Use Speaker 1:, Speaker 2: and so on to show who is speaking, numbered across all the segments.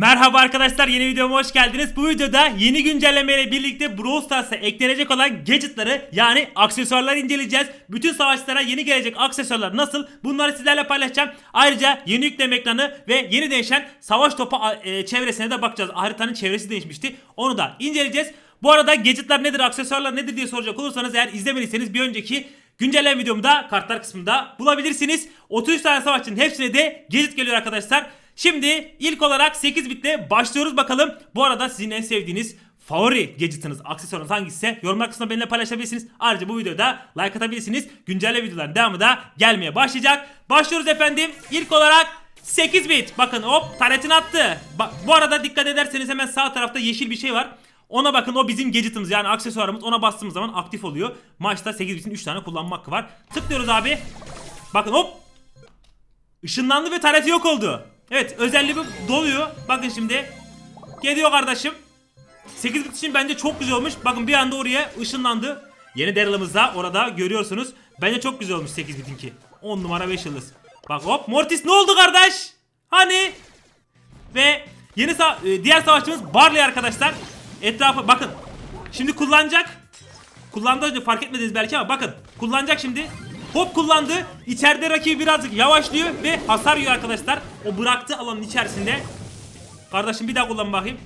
Speaker 1: Merhaba arkadaşlar yeni videoma hoş geldiniz. Bu videoda yeni güncellemeyle birlikte Brawl Stars'a eklenecek olan gadgetları yani aksesuarları inceleyeceğiz. Bütün savaşlara yeni gelecek aksesuarlar nasıl bunları sizlerle paylaşacağım. Ayrıca yeni yükleme ekranı ve yeni değişen savaş topu e, çevresine de bakacağız. Haritanın çevresi değişmişti. Onu da inceleyeceğiz. Bu arada gadgetlar nedir aksesuarlar nedir diye soracak olursanız eğer izlemediyseniz bir önceki güncelleme videomda kartlar kısmında bulabilirsiniz. 33 tane savaşçının hepsine de gadget geliyor arkadaşlar. Şimdi ilk olarak 8 bitle başlıyoruz bakalım. Bu arada sizin en sevdiğiniz favori gadgetınız, aksesuarınız hangisi yorumlar kısmında benimle paylaşabilirsiniz. Ayrıca bu videoda like atabilirsiniz. Güncelle videoların devamı da gelmeye başlayacak. Başlıyoruz efendim. İlk olarak 8 bit. Bakın hop taretini attı. Ba- bu arada dikkat ederseniz hemen sağ tarafta yeşil bir şey var. Ona bakın o bizim gadgetımız yani aksesuarımız. Ona bastığımız zaman aktif oluyor. Maçta 8 bitin 3 tane kullanma hakkı var. Tıklıyoruz abi. Bakın hop Işınlandı ve tareti yok oldu. Evet özelliği doluyor. Bakın şimdi. Geliyor kardeşim. 8 bit için bence çok güzel olmuş. Bakın bir anda oraya ışınlandı. Yeni Daryl'ımız da orada görüyorsunuz. Bence çok güzel olmuş 8 bitinki. 10 numara 5 yıldız. Bak hop Mortis ne oldu kardeş? Hani? Ve yeni sa- e, diğer savaşçımız Barley arkadaşlar. Etrafa bakın. Şimdi kullanacak. Kullandı önce fark etmediniz belki ama bakın. Kullanacak şimdi. Hop kullandı. İçeride rakibi birazcık yavaşlıyor ve hasar yiyor arkadaşlar. O bıraktığı alanın içerisinde. Kardeşim bir daha kullan bakayım.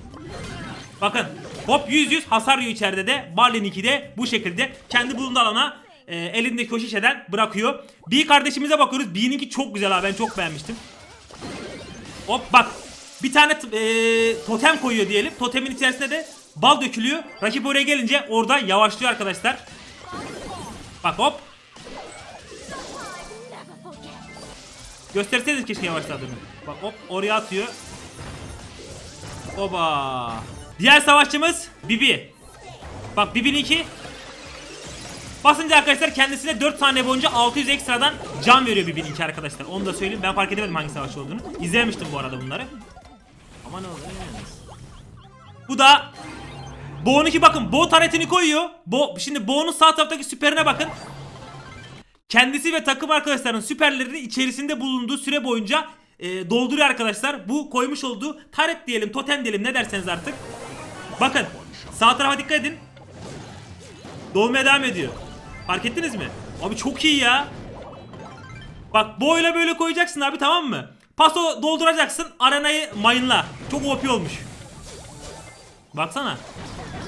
Speaker 1: Bakın. Hop 100 100 hasar yiyor içeride de. Barley'ninki de bu şekilde kendi bulunduğu alana e, elindeki o şişeden bırakıyor. Bir kardeşimize bakıyoruz. B'ninki çok güzel abi ben çok beğenmiştim. Hop bak. Bir tane e, totem koyuyor diyelim. Totemin içerisinde de bal dökülüyor. Rakip oraya gelince orada yavaşlıyor arkadaşlar. Bak hop. Gösterseniz keşke yavaşladığını. Bak hop oraya atıyor. Oba. Diğer savaşçımız Bibi. Bak Bibi'ninki Basınca arkadaşlar kendisine 4 saniye boyunca 600 ekstradan can veriyor Bibi'ninki arkadaşlar. Onu da söyleyeyim. Ben fark edemedim hangi savaşçı olduğunu. İzlemiştim bu arada bunları. Ama ne oldu? Bu da Bo'nunki bakın Bo taretini koyuyor. Bo şimdi Bo'nun sağ taraftaki süperine bakın. Kendisi ve takım arkadaşlarının süperlerini içerisinde bulunduğu süre boyunca e, dolduruyor arkadaşlar. Bu koymuş olduğu taret diyelim, totem diyelim ne derseniz artık. Bakın sağ tarafa dikkat edin. Dolmaya devam ediyor. Fark ettiniz mi? Abi çok iyi ya. Bak boyla böyle koyacaksın abi tamam mı? Paso dolduracaksın arenayı mayınla. Çok OP olmuş. Baksana.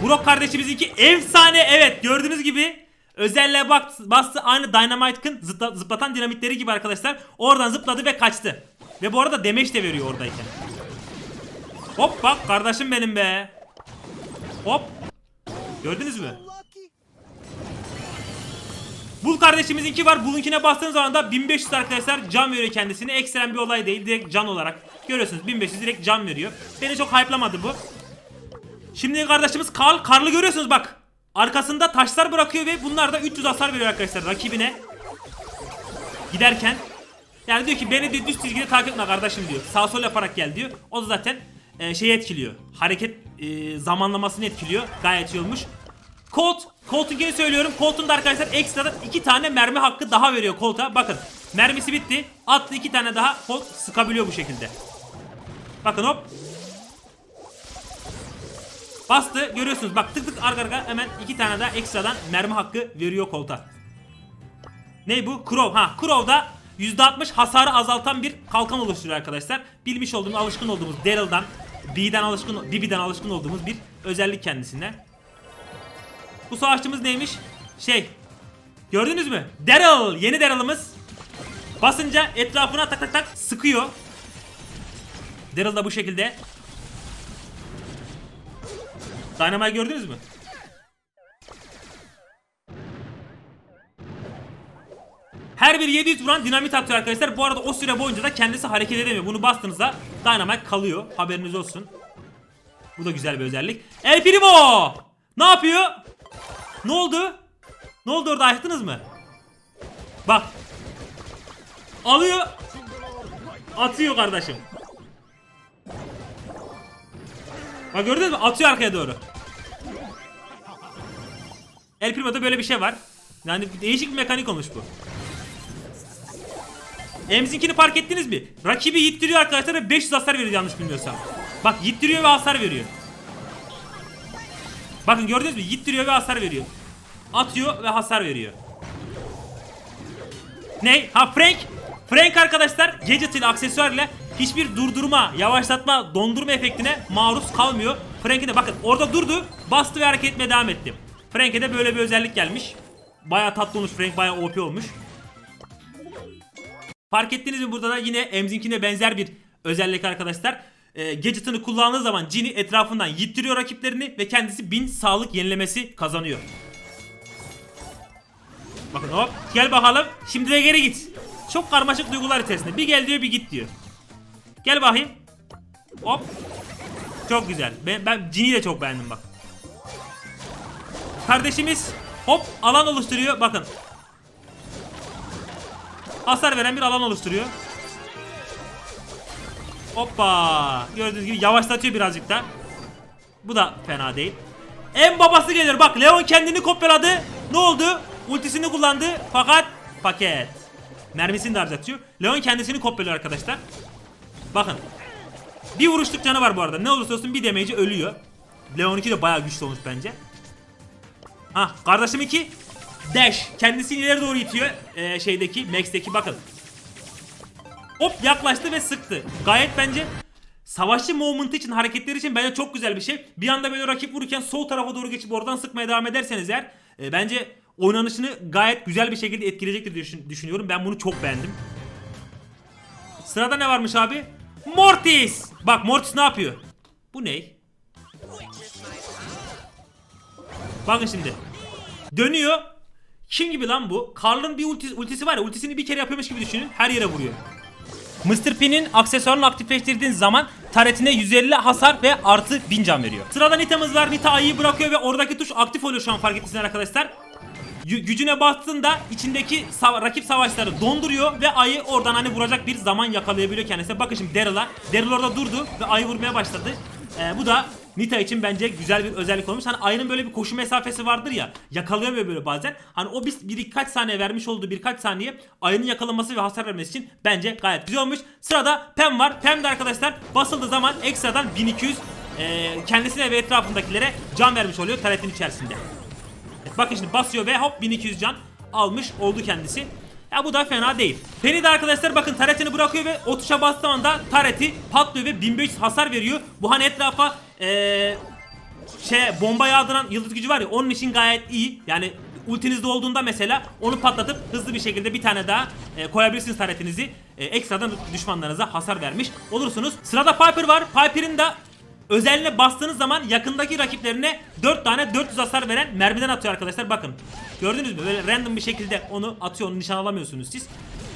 Speaker 1: Brock kardeşimizinki efsane evet gördüğünüz gibi özelliğe bastı aynı Dynamite'ın zıpla, zıplatan dinamitleri gibi arkadaşlar. Oradan zıpladı ve kaçtı. Ve bu arada damage de veriyor oradayken. Hop bak kardeşim benim be. Hop. Gördünüz mü? Bul kardeşimizinki var. Bulunkine bastığınız zaman da 1500 arkadaşlar can veriyor kendisine. Ekstrem bir olay değil. Direkt can olarak. Görüyorsunuz 1500 direkt can veriyor. Beni çok hype'lamadı bu. Şimdi kardeşimiz Karl. Karl'ı görüyorsunuz bak. Arkasında taşlar bırakıyor ve bunlar da 300 hasar veriyor arkadaşlar rakibine. Giderken. Yani diyor ki beni diyor düz çizgide takip etme kardeşim diyor. Sağ sol yaparak gel diyor. O da zaten e, şeyi etkiliyor. Hareket e, zamanlamasını etkiliyor. Gayet iyi olmuş. Colt. Colt'unkini söylüyorum. Colt'un da arkadaşlar ekstradan iki tane mermi hakkı daha veriyor Colt'a. Bakın. Mermisi bitti. Attı iki tane daha. Colt sıkabiliyor bu şekilde. Bakın hop. Bastı. Görüyorsunuz. Bak tık tık arka arka hemen iki tane daha ekstradan mermi hakkı veriyor Colt'a. Ne bu? Crow. Ha Crow da %60 hasarı azaltan bir kalkan oluşturuyor arkadaşlar. Bilmiş olduğumuz, alışkın olduğumuz Daryl'dan, B'den alışkın, BB'den alışkın olduğumuz bir özellik kendisine. Bu savaşçımız neymiş? Şey. Gördünüz mü? Daryl. Yeni Daryl'ımız. Basınca etrafına tak tak tak sıkıyor. Daryl da bu şekilde. Dynamite gördünüz mü? Her bir 700 vuran dinamit atıyor arkadaşlar. Bu arada o süre boyunca da kendisi hareket edemiyor. Bunu bastığınızda Dynamite kalıyor. Haberiniz olsun. Bu da güzel bir özellik. El Primo! Ne yapıyor? Ne oldu? Ne oldu orada ayıktınız mı? Bak. Alıyor. Atıyor kardeşim. Bak gördünüz mü? Atıyor arkaya doğru. El Primo'da böyle bir şey var. Yani değişik bir mekanik olmuş bu. Emzinkini fark ettiniz mi? Rakibi yittiriyor arkadaşlar ve 500 hasar veriyor yanlış bilmiyorsam. Bak yittiriyor ve hasar veriyor. Bakın gördünüz mü? Yittiriyor ve hasar veriyor. Atıyor ve hasar veriyor. Ne? Ha Frank. Frank arkadaşlar gadget ile aksesuar ile hiçbir durdurma, yavaşlatma, dondurma efektine maruz kalmıyor. Frank'e de bakın orada durdu, bastı ve hareket etmeye devam etti. Frank'e de böyle bir özellik gelmiş. Baya tatlı olmuş Frank, baya OP olmuş. Fark ettiniz mi burada da yine Emzinkine benzer bir özellik arkadaşlar. Ee, gadget'ını kullandığı zaman Jin'i etrafından yittiriyor rakiplerini ve kendisi 1000 sağlık yenilemesi kazanıyor. Bakın hop gel bakalım. Şimdi de geri git. Çok karmaşık duygular içerisinde. Bir gel diyor bir git diyor. Gel bakayım. Hop. Çok güzel. Ben, ben Jin'i de çok beğendim bak. Kardeşimiz hop alan oluşturuyor. Bakın. Hasar veren bir alan oluşturuyor. Hoppa. Gördüğünüz gibi yavaşlatıyor birazcık da. Bu da fena değil. En babası gelir. Bak Leon kendini kopyaladı. Ne oldu? Ultisini kullandı fakat paket. Mermisini de harcatıyor. Leon kendisini kopyalıyor arkadaşlar. Bakın. Bir vuruşluk canı var bu arada. Ne olursa olsun bir damage'i ölüyor. Leon 2 de bayağı güçlü olmuş bence. Ah kardeşim 2 Dash kendisini ileri doğru itiyor ee, şeydeki Max'teki bakın. Hop yaklaştı ve sıktı. Gayet bence savaşçı moment için hareketleri için bence çok güzel bir şey. Bir anda böyle rakip vururken sol tarafa doğru geçip oradan sıkmaya devam ederseniz eğer e, bence oynanışını gayet güzel bir şekilde etkileyecektir düşün- düşünüyorum. Ben bunu çok beğendim. Sırada ne varmış abi? Mortis. Bak Mortis ne yapıyor? Bu ne? Bakın şimdi. Dönüyor. Kim gibi lan bu? Karl'ın bir ultisi, ultisi var ya ultisini bir kere yapıyormuş gibi düşünün. Her yere vuruyor. Mr. P'nin aksesuarını aktifleştirdiğin zaman taretine 150 hasar ve artı 1000 can veriyor. Sırada Nita'mız var. Nita Ay'ı bırakıyor ve oradaki tuş aktif oluyor şu an fark ettiyseniz arkadaşlar. Gü- gücüne bastığında içindeki sa- rakip savaşları donduruyor ve Ay'ı oradan hani vuracak bir zaman yakalayabiliyor kendisine. Bakın şimdi Daryl'a. Daryl orada durdu ve Ay'ı vurmaya başladı. Ee, bu da Nita için bence güzel bir özellik olmuş. Hani Ay'ın böyle bir koşu mesafesi vardır ya. Yakalayamıyor böyle bazen. Hani o bir, birkaç saniye vermiş olduğu birkaç saniye Ay'ın yakalanması ve hasar vermesi için bence gayet güzel olmuş. Sırada Pem var. Pem de arkadaşlar basıldığı zaman ekstradan 1200 e, kendisine ve etrafındakilere can vermiş oluyor taretin içerisinde. Bakın şimdi basıyor ve hop 1200 can almış oldu kendisi. Ya bu da fena değil. Penny de arkadaşlar bakın taretini bırakıyor ve o tuşa bastığı anda tareti patlıyor ve 1500 hasar veriyor. Bu hani etrafa eee şey bomba yağdıran yıldız gücü var ya onun için gayet iyi. Yani ultinizde olduğunda mesela onu patlatıp hızlı bir şekilde bir tane daha e, koyabilirsiniz taretinizi. E, ekstradan düşmanlarınıza hasar vermiş olursunuz. Sırada Piper var. Piper'in de özelliğine bastığınız zaman yakındaki rakiplerine 4 tane 400 hasar veren mermiden atıyor arkadaşlar. Bakın. Gördünüz mü? Böyle random bir şekilde onu atıyor. Onu nişan alamıyorsunuz siz.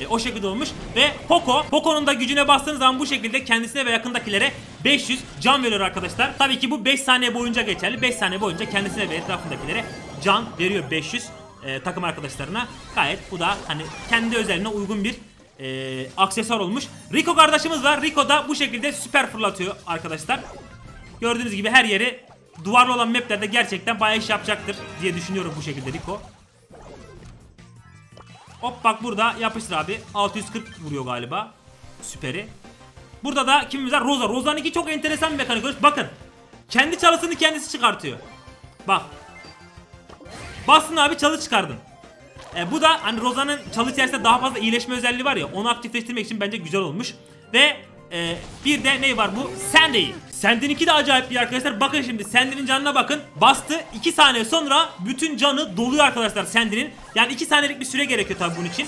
Speaker 1: E, o şekilde olmuş. Ve Poco. Poco'nun da gücüne bastığınız zaman bu şekilde kendisine ve yakındakilere 500 can veriyor arkadaşlar. Tabii ki bu 5 saniye boyunca geçerli. 5 saniye boyunca kendisine ve etrafındakilere can veriyor 500 e, takım arkadaşlarına. Gayet bu da hani kendi özelliğine uygun bir e, aksesuar olmuş. Rico kardeşimiz var. Rico da bu şekilde süper fırlatıyor arkadaşlar. Gördüğünüz gibi her yeri duvarlı olan maplerde gerçekten bayağı iş yapacaktır diye düşünüyorum bu şekilde Rico. Hop bak burada yapıştır abi. 640 vuruyor galiba. Süperi. Burada da kimimiz var? Rosa. Rosa'nınki çok enteresan bir mekanik. Bakın. Kendi çalısını kendisi çıkartıyor. Bak. Bastın abi çalı çıkardın. E, bu da hani Rosa'nın çalı içerisinde daha fazla iyileşme özelliği var ya onu aktifleştirmek için bence güzel olmuş. Ve e, bir de ne var bu? Sandy. Sandy'ninki de acayip bir arkadaşlar. Bakın şimdi Sandy'nin canına bakın. Bastı 2 saniye sonra bütün canı doluyor arkadaşlar Sandy'nin. Yani 2 saniyelik bir süre gerekiyor tabii bunun için.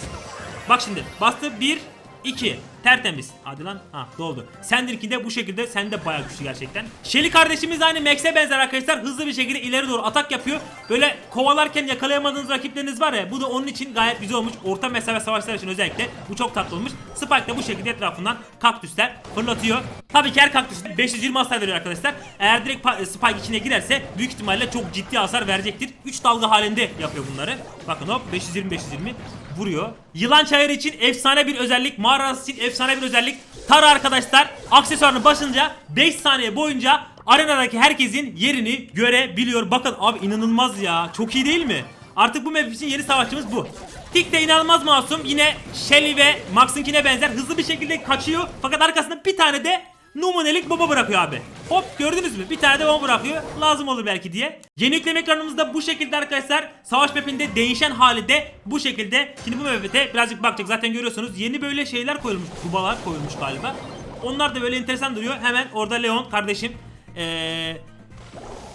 Speaker 1: Bak şimdi bastı 1 2 tertemiz. Hadi lan. Ha doldu. Sandy'ninki de bu şekilde sen de bayağı güçlü gerçekten. Shelly kardeşimiz de aynı Max'e benzer arkadaşlar. Hızlı bir şekilde ileri doğru atak yapıyor. Böyle kovalarken yakalayamadığınız rakipleriniz var ya. Bu da onun için gayet güzel olmuş. Orta mesafe savaşlar için özellikle bu çok tatlı olmuş. Spike de bu şekilde etrafından kaktüsler fırlatıyor. Tabii ki her kaktüs 520 hasar veriyor arkadaşlar. Eğer direkt Spike içine girerse büyük ihtimalle çok ciddi hasar verecektir. 3 dalga halinde yapıyor bunları. Bakın hop 520 520 vuruyor. Yılan çayırı için efsane bir özellik. Mağarası için efsane bir özellik. Tara arkadaşlar aksesuarını basınca 5 saniye boyunca arenadaki herkesin yerini görebiliyor. Bakın abi inanılmaz ya. Çok iyi değil mi? Artık bu map için yeni savaşçımız bu. Tick de inanılmaz masum. Yine Shelly ve Max'ınkine benzer hızlı bir şekilde kaçıyor. Fakat arkasında bir tane de numunelik bomba bırakıyor abi. Hop gördünüz mü? Bir tane de bomba bırakıyor. Lazım olur belki diye. Yeni yükleme ekranımızda bu şekilde arkadaşlar. Savaş mapinde değişen hali de bu şekilde. Şimdi bu map'e birazcık bakacak. Zaten görüyorsunuz. Yeni böyle şeyler koyulmuş. Kubalar koyulmuş galiba. Onlar da böyle enteresan duruyor. Hemen orada Leon kardeşim. Eee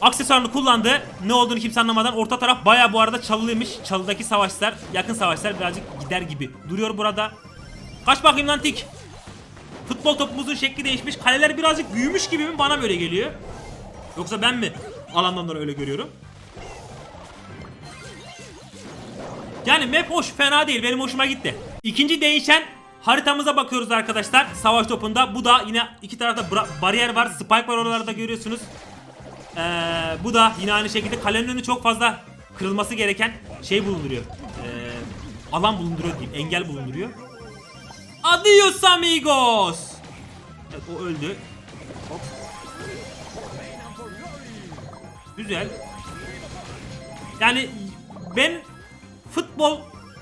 Speaker 1: aksesuarını kullandı. Ne olduğunu kimse anlamadan orta taraf baya bu arada çalılıymış. Çalıdaki savaşlar, yakın savaşlar birazcık gider gibi duruyor burada. Kaç bakayım lan tik. Futbol topumuzun şekli değişmiş. Kaleler birazcık büyümüş gibi mi bana böyle geliyor. Yoksa ben mi alandan öyle görüyorum? Yani map hoş fena değil benim hoşuma gitti. İkinci değişen haritamıza bakıyoruz arkadaşlar. Savaş topunda bu da yine iki tarafta bariyer var. Spike var oralarda görüyorsunuz. Ee, bu da yine aynı şekilde kalenin önü çok fazla kırılması gereken şey bulunduruyor. Ee, alan bulunduruyor diyeyim. Engel bulunduruyor. Adios amigos. Evet o öldü. Hop. Güzel. Yani ben futbol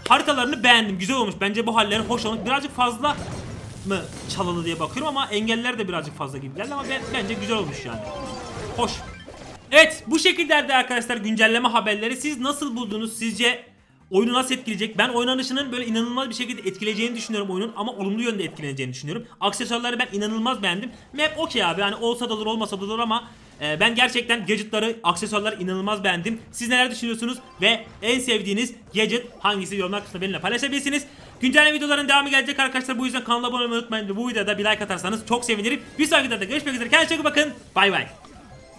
Speaker 1: haritalarını beğendim. Güzel olmuş. Bence bu halleri hoş olmuş. Birazcık fazla mı çalılı diye bakıyorum ama engeller de birazcık fazla gibi geldi ama ben, bence güzel olmuş yani. Hoş. Evet bu şekillerde arkadaşlar güncelleme haberleri siz nasıl buldunuz sizce oyunu nasıl etkileyecek? Ben oynanışının böyle inanılmaz bir şekilde etkileyeceğini düşünüyorum oyunun ama olumlu yönde etkileneceğini düşünüyorum. Aksesuarları ben inanılmaz beğendim. Map okey abi yani olsa da olur olmasa da olur ama e, ben gerçekten gadgetları, aksesuarları inanılmaz beğendim. Siz neler düşünüyorsunuz ve en sevdiğiniz gadget hangisi yorumlar kısmında benimle paylaşabilirsiniz. Güncelleme videoların devamı gelecek arkadaşlar. Bu yüzden kanala abone olmayı unutmayın. Bu videoda bir like atarsanız çok sevinirim. Bir sonraki videoda görüşmek üzere. Kendinize iyi bakın. Bay bay.